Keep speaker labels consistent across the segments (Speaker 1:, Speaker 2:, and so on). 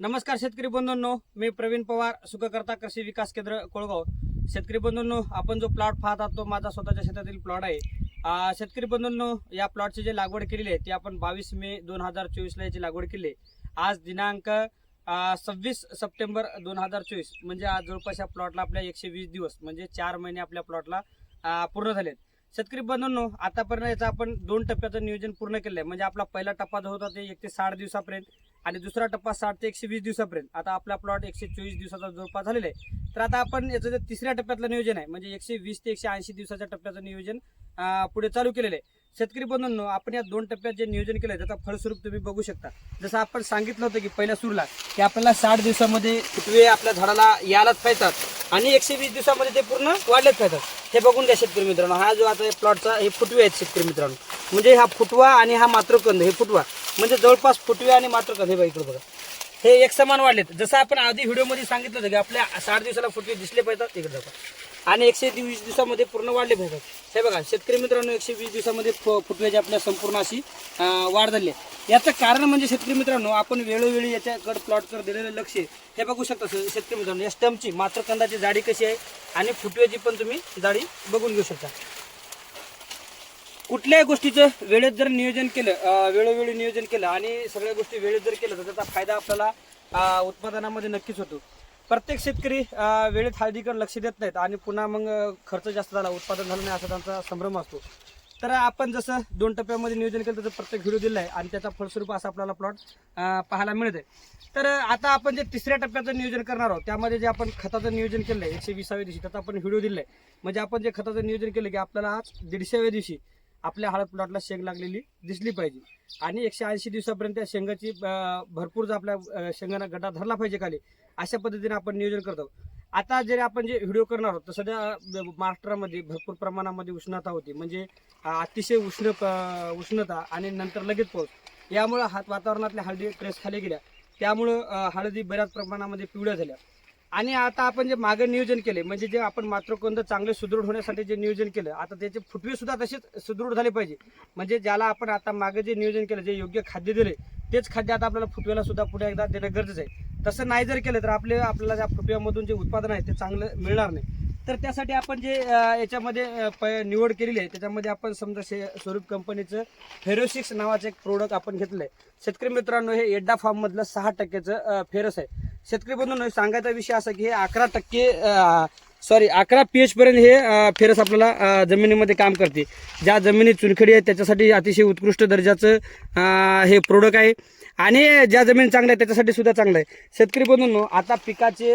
Speaker 1: नमस्कार शेतकरी बंधूंनो मी प्रवीण पवार सुखकर्ता कृषी विकास केंद्र कोळगाव. शेतकरी बंधूंनो आपण जो प्लॉट पाहत आहात तो माझा स्वतःच्या शेतातील प्लॉट आहे. शेतकरी बंधूंनो या प्लॉटची जी लागवड केलेली आहे ती आपण बावीस मे दोन हजार चोवीसला याची लागवड केली आहे. आज दिनांक सव्वीस सप्टेंबर दोन हजार चोवीस म्हणजे आज जवळपास या प्लॉटला आपल्या एकशे वीस दिवस म्हणजे चार महिने आपल्या प्लॉटला पूर्ण झालेत शेतकरी बंधूंनो आतापर्यंत याचं आपण दोन टप्प्याचं नियोजन पूर्ण केलं आहे म्हणजे आपला पहिला टप्पा जो होता ते एक ते साठ दिवसापर्यंत. आणि दुसरा टप्पा साठ ते एकशे वीस दिवसापर्यंत. आता आपला प्लॉट एकशे चोवीस दिवसाचा जवळपास झालेला आहे. तर आता आपण याचं जे तिसऱ्या टप्प्यातलं नियोजन आहे म्हणजे एकशे वीस ते एकशे ऐंशी दिवसाच्या टप्प्याचं नियोजन पुढे चालू केलेलं आहे. शेतकरी बंधूंनो आपण या दोन टप्प्यात जे नियोजन केलं त्याचा फळस्वरूप तुम्ही बघू शकता. जसं आपण सांगितलं होतं की पहिल्या सुरूला की आपल्याला साठ दिवसामध्ये फुटवे आपल्या झाडाला यायलाच पाहिजेत आणि एकशे वीस दिवसामध्ये ते पूर्ण वाढलेच पाहिजेत. हे बघून घ्या शेतकरी मित्रांनो. हा जो आता प्लॉटचा हे फुटवे आहेत शेतकरी मित्रांनो. म्हणजे हा फुटवा आणि हा मातृकंद हे फुटवा. म्हणजे जवळपास फुटवे आणि मात्र हे बघा इकडे बघा. हे एक समान वाढलेत. जसं आपण आधी व्हिडिओमध्ये सांगितलं होतं की आपल्या साठ दिवसाला फुटवे दिसले पाहिजेत इकडे जातात आणि एकशे वीस दिवसामध्ये पूर्ण वाढले पाहिजेत हे बघा शेतकरी मित्रांनो एकशे वीस दिवसामध्ये फुटव्याची आपल्या संपूर्ण अशी वाढ झाली आहे. याचं कारण म्हणजे शेतकरी मित्रांनो आपण वेळोवेळी याच्याकडे प्लॉटकडे दिलेलं लक्ष हे बघू शकता शेतकरी मित्रांनो या स्टमची मात्रकंदाची जाडी कशी आहे आणि फुटव्याची पण तुम्ही जाडी बघून घेऊ शकता. कुठल्याही गोष्टीचं वेळेत जर नियोजन केलं वेळोवेळी नियोजन केलं आणि सगळ्या गोष्टी वेळेत जर केलं तर त्याचा फायदा आपल्याला उत्पादनामध्ये नक्कीच होतो. प्रत्येक शेतकरी वेळेत हळदीकडे लक्ष देत नाहीत आणि पुन्हा मग खर्च जास्त झाला उत्पादन झालं नाही असा त्यांचा संभ्रम असतो. तर आपण जसं दोन टप्प्यामध्ये नियोजन केलं त्याचं प्रत्येक व्हिडिओ दिला आहे आणि त्याचा फलस्वरूप असा आपल्याला प्लॉट पाहायला मिळत आहे तर आता आपण जे तिसऱ्या टप्प्याचं नियोजन करणार आहोत त्यामध्ये जे आपण खताचं नियोजन केलं आहे एकशे विसाव्या दिवशी त्याचा आपण व्हिडिओ दिला आहे. म्हणजे आपण जे खताचं नियोजन केलं की आपल्याला आज दीडशेव्या दिवशी आपल्या हळद प्लॉटला शेंग लागलेली दिसली पाहिजे. आणि एकशे ऐंशी दिवसापर्यंत शेंगाची भरपूर जर आपल्या शेंगांना गड्डा धरला पाहिजे खाली अशा पद्धतीने आपण नियोजन करतो. आता जरी आपण जे व्हिडिओ करणार आहोत तर सध्या महाराष्ट्रामध्ये भरपूर प्रमाणामध्ये उष्णता होती. म्हणजे अतिशय उष्ण उष्णता आणि नंतर लगेच पाऊस. यामुळं हात वातावरणातल्या हळदी ट्रेस खाली गेल्या. त्यामुळं हळदी बऱ्याच प्रमाणामध्ये पिवळ्या झाल्या. आणि आता आपण जे मागे नियोजन केले म्हणजे जे आपण मातृकोंद चांगले सुदृढ होण्यासाठी जे नियोजन केलं आता त्याचे फुटवे सुद्धा तसेच सुदृढ झाले पाहिजे. म्हणजे ज्याला आपण आता मागे जे नियोजन केलं जे योग्य खाद्य दिले तेच खाद्य आता आपल्याला फुटव्याला सुद्धा पुढे एकदा देणं गरजेचं आहे. तसं नाही जर केलं तर आपले आपल्याला त्या फुटव्यामधून जे उत्पादन आहे ते चांगलं मिळणार नाही. तर त्यासाठी आपण जे याच्यामध्ये प- निवड केलेली आहे त्याच्यामध्ये आपण समजा शे स्वरूप कंपनीचं फेरोसिक्स नावाचं एक प्रोडक्ट आपण घेतलं आहे शेतकरी मित्रांनो हे एड्डा फार्ममधलं सहा टक्क्याचं फेरस आहे. शेतकरी बंधून सांगायचा विषय असा की हे अकरा टक्के सॉरी अकरा पी पर्यंत हे फेरस आपल्याला जमिनीमध्ये काम करते. ज्या जमिनी चुनखडी आहे त्याच्यासाठी अतिशय उत्कृष्ट दर्जाचं हे प्रोडक्ट आहे. आणि ज्या जमीन चांगल्या आहे त्याच्यासाठी सुद्धा चांगलं आहे. शेतकरी बंधूंनो आता पिकाचे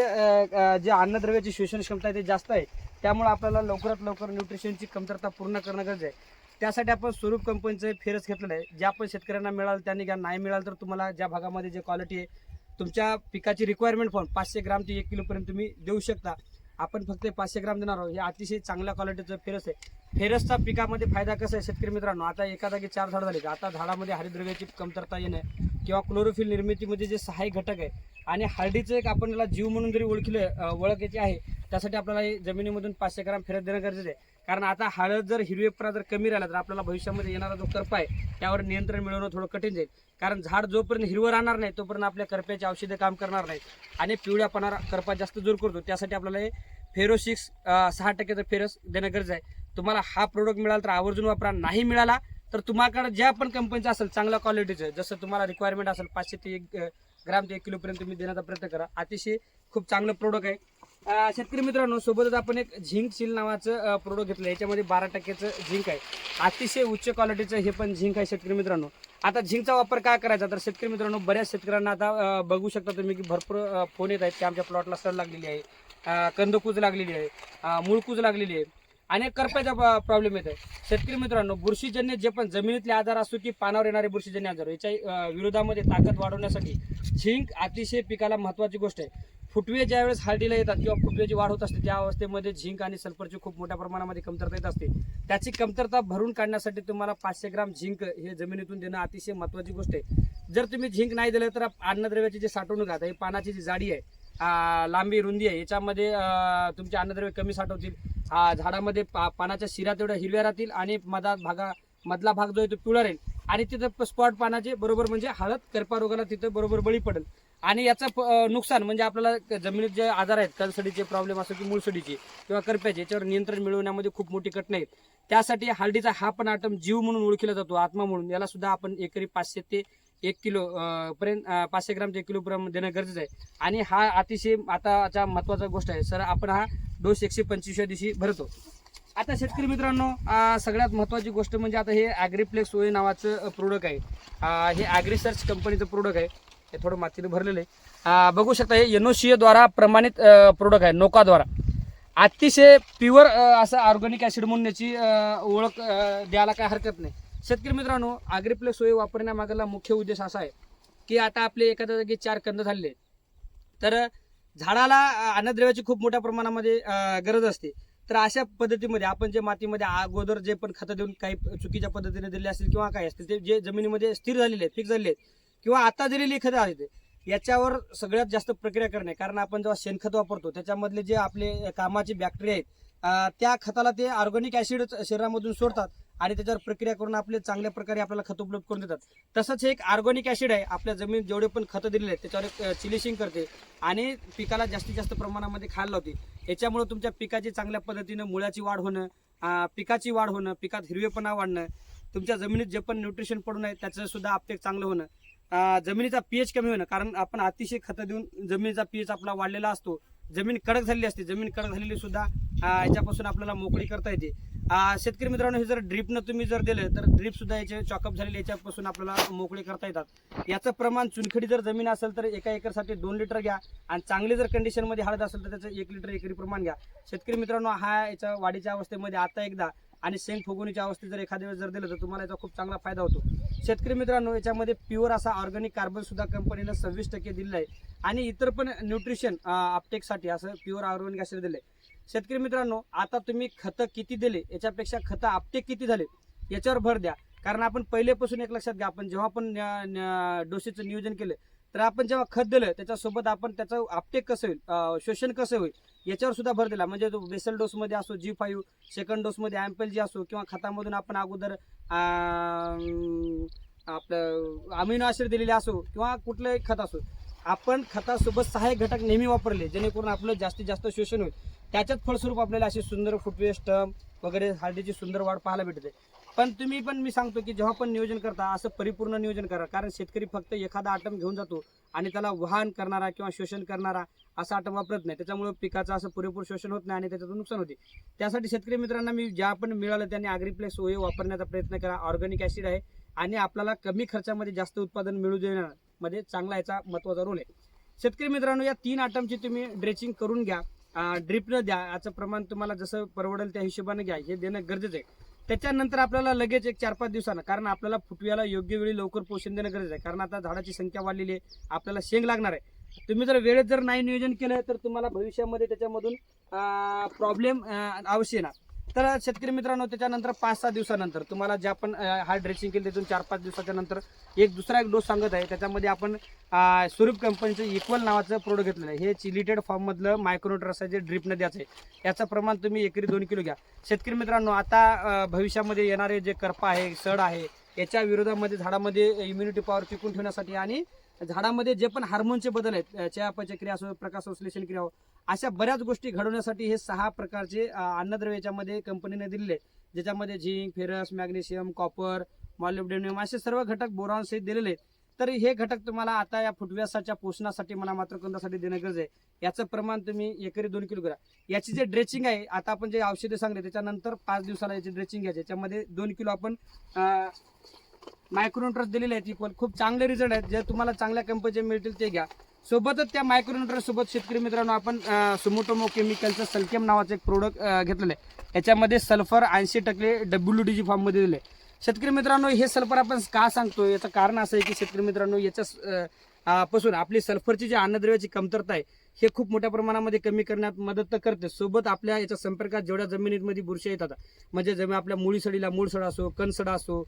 Speaker 1: जे अन्नद्रव्याची शोषण क्षमता आहे ते जास्त आहे. त्यामुळे आपल्याला लवकरात लवकर न्यूट्रिशनची कमतरता पूर्ण करणं गरजेचं आहे. त्यासाठी आपण स्वरूप कंपनीचं फेरस घेतलेलं आहे. ज्या पण शेतकऱ्यांना मिळालं त्यांनी घ्या नाही मिळालं तर तुम्हाला ज्या भागामध्ये जे क्वालिटी आहे तुमच्या पिकाची रिक्वायरमेंट पण पाचशे ग्राम ते एक किलोपर्यंत तुम्ही देऊ शकता. आपण फक्त पाचशे ग्राम देणार आहोत. हे अतिशय चांगल्या क्वालिटीचं फेरस आहे. फेरसचा पिकामध्ये फायदा कसा आहे शेतकरी मित्रांनो? आता एका जागी चार झाड झाले आता झाडामध्ये हरिद्रव्याची कमतरता येणं किंवा क्लोरोफिल निर्मितीमध्ये जे सहाय्य घटक आहे आणि हळदीचं एक आपण याला जीव म्हणून जरी ओळखलं अं, ओळख याची आहे त्यासाठी आपल्याला जमिनीमधून पाचशे ग्राम फेरस देणं गरजेचं आहे. कारण आता हळद जर हिरवेपणा जर कमी राहिला तर आपल्याला भविष्यामध्ये येणारा जो करपा आहे त्यावर नियंत्रण मिळवणं थोडं कठीण जाईल. कारण झाड जोपर्यंत हिरवं राहणार नाही तोपर्यंत आपल्या करप्याची औषधं काम करणार नाहीत. आणि पिवळ्यापणा करपा जास्त जोर करतो. त्यासाठी आपल्याला हे फेरोसिक्स सहा टक्क्याचं फेरस देणं गरजेचं आहे. तुम्हाला हा प्रोडक्ट मिळाला तर आवर्जून वापरा. नाही मिळाला तर तुम्हाकडे ज्या पण कंपनीचं असेल चांगल्या क्वालिटीचं जसं तुम्हाला रिक्वायरमेंट असेल पाचशे ते एक ग्राम ते एक किलोपर्यंत तुम्ही देण्याचा प्रयत्न करा. अतिशय खूप चांगलं प्रोडक्ट आहे. शेतकरी मित्रांनो सोबतच आपण एक झिंक सील नावाचं प्रोडक्ट घेतलं. याच्यामध्ये बारा टक्क्याचं झिंक आहे. अतिशय उच्च क्वालिटीचं हे पण झिंक आहे शेतकरी मित्रांनो. आता झिंकचा वापर काय करायचा? तर शेतकरी मित्रांनो बऱ्याच शेतकऱ्यांना आता बघू शकता तुम्ही की भरपूर फोन येत आहेत की आमच्या प्लॉटला सड लागलेली आहे. कंदकूज लागलेली आहे. अं, मुळकूज लागलेली आहे. आणि करप्याचा प्रॉब्लेम येत आहे. शेतकरी मित्रांनो बुरशीजन्य जे पण जमिनीतले आजार असो की पानावर येणारे बुरशीजन्य आजार याच्या विरोधामध्ये ताकद वाढवण्यासाठी झिंक अतिशय पिकाला महत्त्वाची गोष्ट आहे. फुटवे ज्यावेळेस हळदीला येतात किंवा फुटव्याची वाढ होत असते त्या अवस्थेमध्ये झिंक आणि सल्फरची खूप मोठ्या प्रमाणामध्ये कमतरता येत असते. त्याची कमतरता भरून काढण्यासाठी तुम्हाला पाचशे ग्राम झिंक हे जमिनीतून देणं अतिशय महत्त्वाची गोष्ट आहे. जर तुम्ही झिंक नाही दिलं तर अन्नद्रव्याची जी साठवणूक आहे ही पानाची जी जाडी आहे लांबी रुंदी आहे याच्यामध्ये तुमचे अन्नद्रव्य कमी साठवतील. झाडामध्ये पा- पानाच्या शिरा तेवढ्या हिरव्या राहतील आणि मधात भागा मधला भाग जो आहे तो पिवळा राहील. आणि तिथं स्पॉट पानाचे बरोबर म्हणजे हळद करपा रोगाला तिथं बरोबर बळी पडेल. आणि याचं प- नुकसान म्हणजे आपल्याला जमिनीत जे आजार आहेत कलसडीचे प्रॉब्लेम असो की मुळसडीचे किंवा करप्याचे याच्यावर नियंत्रण मिळवण्यामध्ये खूप मोठी कट आहेत त्यासाठी हळदीचा हा पण आटम जीव म्हणून ओळखला जातो आत्मा म्हणून. याला सुद्धा आपण एकरी पाचशे ते एक किलो पर्यंत पाचशे ग्राम ते एक देणं गरजेचं आहे. आणि हा अतिशय आताच्या महत्त्वाचा गोष्ट आहे. सर आपण हा डोस एकशे पंचवीसच्या दिवशी भरतो. आता शेतकरी मित्रांनो सगळ्यात महत्वाची गोष्ट म्हणजे आता हे ॲग्रीप्लेक्स ओए नावाचं प्रोडक्ट आहे. हे ॲग्रिसर्च कंपनीचं प्रोडक्ट आहे. हे थोडं मातीने भरलेलं आहे. बघू शकता हे एनओसीए द्वारा प्रमाणित प्रोडक्ट आहे नोकाद्वारा अतिशय प्युअर असं ऑर्गॅनिक ॲसिड म्हणून याची ओळख द्यायला काय हरकत नाही. शेतकरी मित्रांनो आग्रीप्ले सोय वापरण्यामागला मुख्य उद्देश असा आहे की आता आपले एखाद्या जागी चार कंद झालेले आहेत. तर झाडाला अन्नद्रव्याची खूप मोठ्या प्रमाणामध्ये गरज असते. तर अशा पद्धतीमध्ये आपण जे मातीमध्ये अगोदर जे पण खतं देऊन काही चुकीच्या पद्धतीने दिले असतील किंवा काय असतील ते जे जमिनीमध्ये स्थिर झालेले आहेत फिक्स झालेले आहेत किंवा आता दिलेली खतं आहेत याच्यावर सगळ्यात जास्त प्रक्रिया करणे. कारण आपण जेव्हा शेणखत वापरतो त्याच्यामधले जे आपले कामाचे बॅक्टेरिया आहेत त्या खताला ते ऑर्गॅनिक ऍसिड शरीरामधून सोडतात आणि त्याच्यावर प्रक्रिया करून आपले चांगल्या प्रकारे आपल्याला खत उपलब्ध करून देतात. तसंच हे एक ऑर्गॅनिक ऍसिड आहे. आपल्या जमिनीत जेवढे पण खतं दिलेले आहेत त्याच्यावर एक चिलिशिंग करते आणि पिकाला जास्तीत जास्त प्रमाणामध्ये खायला लावते. याच्यामुळे तुमच्या पिकाची चांगल्या पद्धतीनं मुळाची वाढ होणं पिकाची वाढ होणं पिकात हिरवेपणा वाढणं तुमच्या जमिनीत जे पण न्यूट्रिशन पडून आहे त्याचं सुद्धा अपटेक चांगलं होणं. जमिनीचा पीएच कमी होणं कारण आपण अतिशय खतं देऊन जमिनीचा पीएच आपला वाढलेला असतो. जमीन कडक झालेली असते. जमीन कडक झालेली सुद्धा याच्यापासून आपल्याला मोकळी करता येते. शेतकरी मित्रांनो हे जर ड्रीपनं तुम्ही जर दिलं तर ड्रीप सुद्धा याचे चॉकअप झालेले याच्यापासून आपल्याला मोकळी करता येतात. याचं प्रमाण चुनखडी जर जमीन असेल तर एका एकरसाठी दोन लिटर घ्या. आणि चांगली जर कंडिशनमध्ये हळद असेल तर त्याचं एक लिटर एकरी प्रमाण घ्या. शेतकरी मित्रांनो हा याच्या वाढीच्या अवस्थेमध्ये आता एकदा आणि शेंग फुगवणीच्या अवस्थेत जर एखाद्या वेळेस जर दिलं तर तुम्हाला याचा खूप चांगला फायदा होतो. शेतकरी मित्रांनो याच्यामध्ये प्युअर असा ऑर्गॅनिक कार्बन सुद्धा कंपनीनं सव्वीस टक्के दिलेलं आहे. आणि इतर पण न्यूट्रिशन अपटेकसाठी असं प्युअर ऑर्गॅनिक दिलं आहे शेतकरी मित्रांनो आता तुम्ही खतं किती दिले? याच्यापेक्षा खतं अपटेक किती झाले? याच्यावर भर द्या. कारण आपण पहिलेपासून एक लक्षात घ्या आपण जेव्हा पण डोसेचं नियोजन केलं तर आपण जेव्हा खत दिलं त्याच्यासोबत आपण त्याचं आपटेक कसं होईल? शोषण कसं होईल? याच्यावर सुद्धा भर दिला. म्हणजे बेसल डोसमध्ये असो जी फाईव्ह सेकंड डोसमध्ये ॲम्पेल जी असो किंवा खतामधून आपण अगोदर आपलं अमिनो ॲसिड दिलेले असो किंवा कुठलंही खत असो आपण खतासोबत सहाय्यक घटक नेहमी वापरले जेणेकरून आपलं जास्तीत जास्त शोषण होईल. त्याच्यात फळस्वरूप आपल्याला अशी सुंदर फुटवे स्टम वगैरे हळदीची सुंदर वाढ पाहायला भेटते. पण तुम्ही पण मी सांगतो की जेव्हा पण नियोजन करता असं परिपूर्ण नियोजन करा. कारण शेतकरी फक्त एखादा आटम घेऊन जातो आणि त्याला वाहन करणारा किंवा शोषण करणारा असा आटम वापरत नाही. त्याच्यामुळे पिकाचं असं पुरेपूर शोषण होत नाही आणि त्याच्यातून नुकसान होते. त्यासाठी शेतकरी मित्रांना मी ज्या पण मिळालं त्यांनी अग्रिप्लेक्स ओए वापरण्याचा प्रयत्न करा. ऑर्गॅनिक ॲसिड आहे आणि आपल्याला कमी खर्चामध्ये जास्त उत्पादन मिळू देण्यामध्ये चांगला याचा महत्त्वाचा रोल आहे. शेतकरी मित्रांनो या तीन आटमची तुम्ही ड्रेचिंग करून घ्या. ड्रिपनं द्या. याचं प्रमाण तुम्हाला जसं परवडेल त्या हिशोबाने घ्या. हे देणं गरजेचं आहे. त्याच्यानंतर आपल्याला लगेच एक चार पाच दिवसानं कारण आपल्याला फुटव्याला योग्य वेळी लवकर पोषण देणं गरजेचं आहे. कारण आता झाडाची संख्या वाढलेली आहे आपल्याला शेंग लागणार आहे. तुम्ही जर वेळेत जर नाही नियोजन केलं तर तुम्हाला भविष्यामध्ये त्याच्यामधून प्रॉब्लेम अवश्य येणार. तर शेतकरी मित्रांनो त्याच्यानंतर पाच सहा दिवसानंतर तुम्हाला ज्या आपण हार्ड हा ड्रेसिंग केली त्यातून चार पाच दिवसाच्या नंतर एक दुसरा एक डोस सांगत आहे. त्याच्यामध्ये आपण स्वरूप कंपनीचं इक्वल नावाचं प्रोडक्ट घेतलेलं आहे. हे चिलिटेड फॉर्ममधलं मायक्रोन्युट्रस आहे जे ड्रिपनं द्यायचं आहे याचं प्रमाण तुम्ही एकरी दोन किलो घ्या. शेतकरी मित्रांनो आता भविष्यामध्ये येणारे जे करपा आहे सड आहे याच्या विरोधामध्ये झाडामध्ये इम्युनिटी पॉवर टिकून ठेवण्यासाठी आणि झाडामध्ये जे पण हार्मोनचे बदल आहेत चयापचय क्रिया असो प्रकाश संश्लेषण क्रिया हो, अशा बऱ्याच गोष्टी घडवण्यासाठी हे सहा प्रकारचे अन्नद्रव्य याच्यामध्ये कंपनीने दिलेले ज्याच्यामध्ये zinc ferrous magnesium copper molybdenum असे सर्व घटक बोरॉन सहित दिलेले आहेत. तर हे घटक तुम्हाला आता या फुटव्यासाच्या पोषणासाठी मला मात्र कंदासाठी देणं गरज आहे. याचं प्रमाण तुम्ही एकरी दोन किलो करा. याची जे ड्रेचिंग आहे आता आपण जे औषधे सांगले त्याच्यानंतर पाच दिवसाला याची ड्रेचिंग घ्यायची याच्यामध्ये दोन किलो आपण मायक्रोन्युट्रस दिलेले आहेत इक्वल खूप चांगले रिझल्ट आहेत. जे तुम्हाला चांगल्या कंपनीचे मिळतील ते घ्या. सोबतच त्या मायक्रोन्युट्रस सोबत शेतकरी मित्रांनो आपण सुमोटोमो केमिकलचं सल्केम नावाचं एक प्रोडक्ट घेतलेलं आहे. याच्यामध्ये सल्फर ऐंशी टक्के डब्ल्यू डी जी फॉर्ममध्ये दिले शेतकरी मित्रांनो हे सल्फर आपण का सांगतो याचं कारण असं आहे की शेतकरी मित्रांनो याच्या पासून आपली सल्फरची जी अन्नद्रव्याची कमतरता आहे हे खूप मोठ्या प्रमाणामध्ये कमी करण्यात मदत तर करते. सोबत आपल्या याच्या संपर्कात जेवढ्या जमिनीमध्ये बुरशी येतात म्हणजे जमीन आपल्या मुळी सडीला मूळ सडा असो कणसडा असो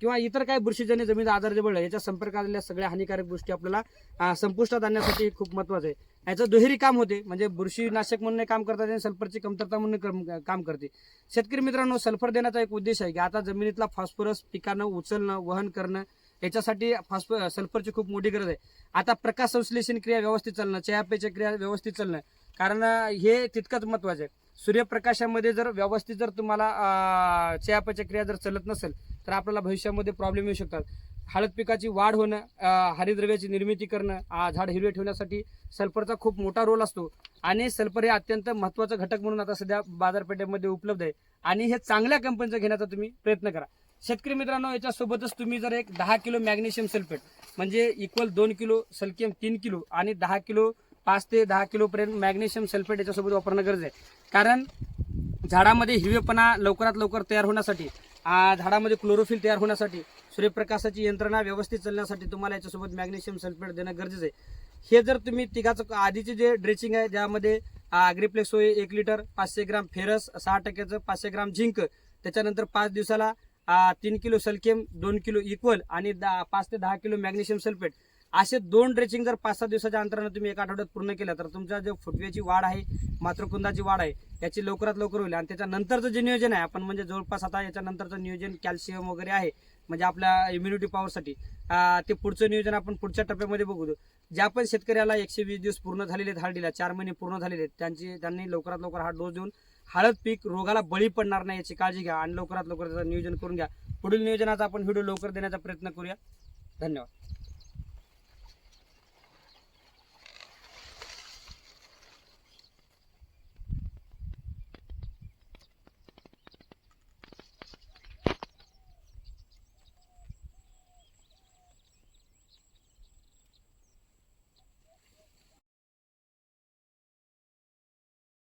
Speaker 1: किंवा इतर काही बुरशीजन्य जमीन आजार जे बळलं याच्या संपर्कात आलेल्या सगळ्या हानिकारक गोष्टी आपल्याला संपुष्टात आणण्यासाठी खूप महत्वाचं आहे. याचं दुहेरी काम होते म्हणजे बुरशीनाशक म्हणून काम करतात आणि सल्फरची कमतरता म्हणून कम- काम करते. शेतकरी मित्रांनो सल्फर देण्याचा एक उद्देश आहे की आता जमिनीतला फॉस्फरस पिकांना उचलणं वहन करणं याच्यासाठी फॉस्फ सल्फरची खूप मोठी गरज आहे. आता प्रकाश संश्लेषण क्रिया व्यवस्थित चालणं चयापेच्या क्रिया व्यवस्थित चालणं कारण हे तितकंच महत्वाचं आहे. सूर्यप्रकाशामध्ये जर व्यवस्थित जर तुम्हाला अं, चयापचय क्रिया जर चालत नसेल तर आपल्याला भविष्यामध्ये प्रॉब्लेम येऊ शकतात. हळद पिकाची वाढ होणं हरिद्रव्याची निर्मिती करणं झाड हिरवे ठेवण्यासाठी सल्फरचा खूप मोठा रोल असतो. आणि सल्फर हे अत्यंत महत्त्वाचा घटक म्हणून आता सध्या बाजारपेठेमध्ये उपलब्ध आहे. आणि हे चांगल्या कंपनीचं घेण्याचा तुम्ही प्रयत्न करा. शेतकरी मित्रांनो याच्यासोबतच तुम्ही जर एक दहा किलो मॅग्नेशियम सल्फेट म्हणजे इक्वल दोन किलो सल्कियम तीन किलो आणि दहा किलो पाच ते दहा किलोपर्यंत मॅग्नेशियम सल्फेट याच्यासोबत वापरणं गरज आहे. कारण झाडामध्ये हिरवेपणा लवकरात लवकर तयार होण्यासाठी झाडामध्ये क्लोरोफिल तयार होण्यासाठी सूर्यप्रकाशाची यंत्रणा व्यवस्थित चालण्यासाठी तुम्हाला याच्यासोबत मॅग्नेशियम सल्फेट देणं गरजेचं आहे. हे जर तुम्ही तिघाचं आधीचे जे ड्रेसिंग आहे ज्यामध्ये अग्रिप्लेक्स होय एक लिटर पाचशे ग्राम फेरस सहा टक्क्याचं पाचशे ग्राम झिंक त्याच्यानंतर पाच दिवसाला तीन किलो सल्केम दोन किलो इक्वल आणि दहा- पाच ते दहा किलो मॅग्नेशियम सल्फेट असे दोन ड्रेचिंग जर पाच सहा दिवसाच्या अंतरानं तुम्ही एका आठवड्यात पूर्ण केलं तर तुमच्या जो फुटव्याची वाढ आहे मात्रकुंदाची वाढ आहे याची लवकरात लवकर होईल. आणि त्याच्यानंतरचं जे नियोजन आहे आपण म्हणजे जवळपास आता याच्यानंतरचं नियोजन कॅल्शियम वगैरे आहे म्हणजे आपल्या इम्युनिटी पॉवरसाठी ते पुढचं नियोजन आपण पुढच्या टप्प्यामध्ये बघू. ज्या पण शेतकऱ्याला एकशे वीस दिवस पूर्ण झालेले आहेत हळदीला चार महिने पूर्ण झालेले आहेत त्यांची त्यांनी लवकरात लवकर हा डोस देऊन हळद पीक रोगाला बळी पडणार नाही याची काळजी घ्या आणि लवकरात लवकर त्याचं नियोजन करून घ्या. पुढील नियोजनाचा आपण व्हिडिओ लवकर देण्याचा प्रयत्न करूया. धन्यवाद.